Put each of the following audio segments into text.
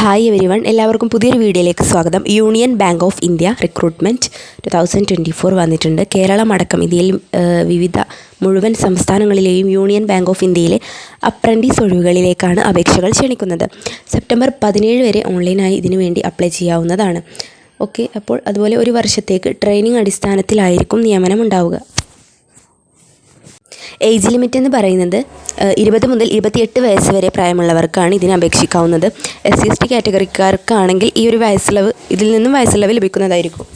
Hi every one എല്ലാവർക്കും പുതിയൊരു വീഡിയോയിലേക്ക് സ്വാഗതം. Union Bank of India recruitment two thousand twenty four വന്നിട്ടുണ്ട്. കേരളം അടക്കം ഇന്ത്യയിൽ വിവിധ മുഴുവൻ സംസ്ഥാനങ്ങളിലെയും യൂണിയൻ ബാങ്ക് ഓഫ് ഇന്ത്യയിലെ അപ്രന്റീസ് ഒഴിവുകളിലേക്കാണ് അപേക്ഷകൾ ക്ഷണിക്കുന്നത്. സെപ്റ്റംബർ പതിനേഴ് വരെ ഓൺലൈനായി ഇതിനു വേണ്ടി അപ്ലൈ ചെയ്യാവുന്നതാണ്. ഓക്കെ അപ്പോൾ അതുപോലെ ഒരു വർഷത്തേക്ക് ട്രെയിനിങ് അടിസ്ഥാനത്തിലായിരിക്കും നിയമനം ഉണ്ടാവുക. ഏജ് ലിമിറ്റ് എന്ന് പറയുന്നത് ഇരുപത് മുതൽ ഇരുപത്തിയെട്ട് വയസ്സ് വരെ പ്രായമുള്ളവർക്കാണ് ഇതിന് അപേക്ഷിക്കാവുന്നത്. എസ് സി എസ് ടി കാറ്റഗറിക്കാർക്കാണെങ്കിൽ ഈ ഒരു വയസ്സിളവ് ഇതിൽ നിന്നും വയസ്സിളവ് ലഭിക്കുന്നതായിരിക്കും.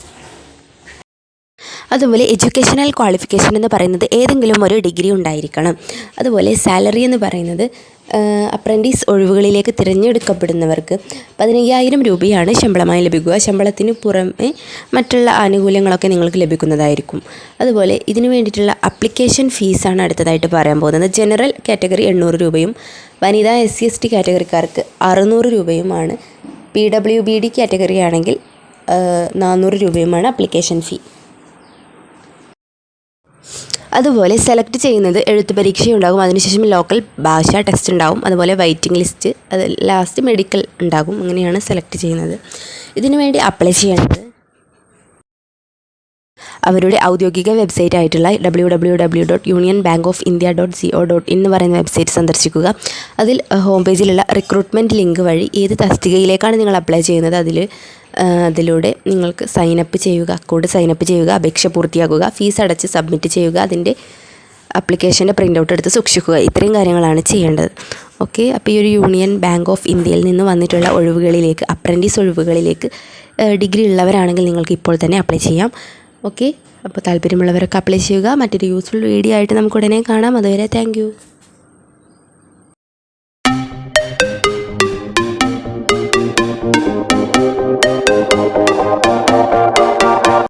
അതുപോലെ എഡ്യൂക്കേഷണൽ ക്വാളിഫിക്കേഷൻ എന്ന് പറയുന്നത് ഏതെങ്കിലും ഒരു ഡിഗ്രി ഉണ്ടായിരിക്കണം. അതുപോലെ സാലറി എന്ന് പറയുന്നത് അപ്രന്റീസ് ഒഴിവുകളിലേക്ക് തിരഞ്ഞെടുക്കപ്പെടുന്നവർക്ക് പതിനയ്യായിരം രൂപയാണ് ശമ്പളമായി ലഭിക്കുക. ശമ്പളത്തിന് പുറമെ മറ്റുള്ള ആനുകൂല്യങ്ങളൊക്കെ നിങ്ങൾക്ക് ലഭിക്കുന്നതായിരിക്കും. അതുപോലെ ഇതിനു വേണ്ടിയിട്ടുള്ള അപ്ലിക്കേഷൻ ഫീസാണ് അടുത്തതായിട്ട് പറയാൻ പോകുന്നത്. ജനറൽ കാറ്റഗറി എണ്ണൂറ് രൂപയും വനിതാ എസ് സി എസ് ടി കാറ്റഗറിക്കാർക്ക് അറുന്നൂറ് രൂപയുമാണ്. P W B D category ആണെങ്കിൽ നാനൂറ് രൂപയുമാണ് അപ്ലിക്കേഷൻ ഫീ അതുപോലെ സെലക്ട് ചെയ്യുന്നത് എഴുത്ത് പരീക്ഷയുണ്ടാകും അതിനുശേഷം ലോക്കൽ ഭാഷ ടെസ്റ്റ് ഉണ്ടാകും അതുപോലെ വെയിറ്റിംഗ് ലിസ്റ്റ് അത് ലാസ്റ്റ് മെഡിക്കൽ ഉണ്ടാകും. അങ്ങനെയാണ് സെലക്ട് ചെയ്യുന്നത്. ഇതിനു വേണ്ടി അപ്ലൈ ചെയ്യേണ്ടത് അവരുടെ ഔദ്യോഗിക വെബ്സൈറ്റ് ആയിട്ടുള്ള W W W dot Union Bank of India dot C O dot എന്ന് പറയുന്ന വെബ്സൈറ്റ് സന്ദർശിക്കുക. അതിൽ ഹോം പേജിലുള്ള റിക്രൂട്ട്മെന്റ് ലിങ്ക് വഴി ഏത് തസ്തികയിലേക്കാണ് നിങ്ങൾ അപ്ലൈ ചെയ്യുന്നത് അതിൽ അതിലൂടെ നിങ്ങൾക്ക് സൈനപ്പ് ചെയ്യുക അക്കൗണ്ട് സൈനപ്പ് ചെയ്യുക അപേക്ഷ പൂർത്തിയാക്കുക ഫീസ് അടച്ച് സബ്മിറ്റ് ചെയ്യുക അതിന്റെ അപ്ലിക്കേഷന്റെ പ്രിന്റ് ഔട്ട് എടുത്ത് സൂക്ഷിക്കുക. ഇത്രയും കാര്യങ്ങളാണ് ചെയ്യേണ്ടത്. ഓക്കെ അപ്പോൾ ഈ ഒരു യൂണിയൻ ബാങ്ക് ഓഫ് ഇന്ത്യയിൽ നിന്ന് വന്നിട്ടുള്ള ഒഴിവുകളിലേക്ക് അപ്രന്റീസ് ഒഴിവുകളിലേക്ക് ഡിഗ്രി ഉള്ളവരാണെങ്കിൽ നിങ്ങൾക്ക് ഇപ്പോൾ തന്നെ അപ്ലൈ ചെയ്യാം. ഓക്കെ അപ്പോൾ താല്പര്യമുള്ളവരൊക്കെ അപ്ലൈ ചെയ്യുക. മറ്റൊരു യൂസ്ഫുൾ വീഡിയോ ആയിട്ട് നമുക്ക് ഉടനെ കാണാം. അതുവരെ താങ്ക്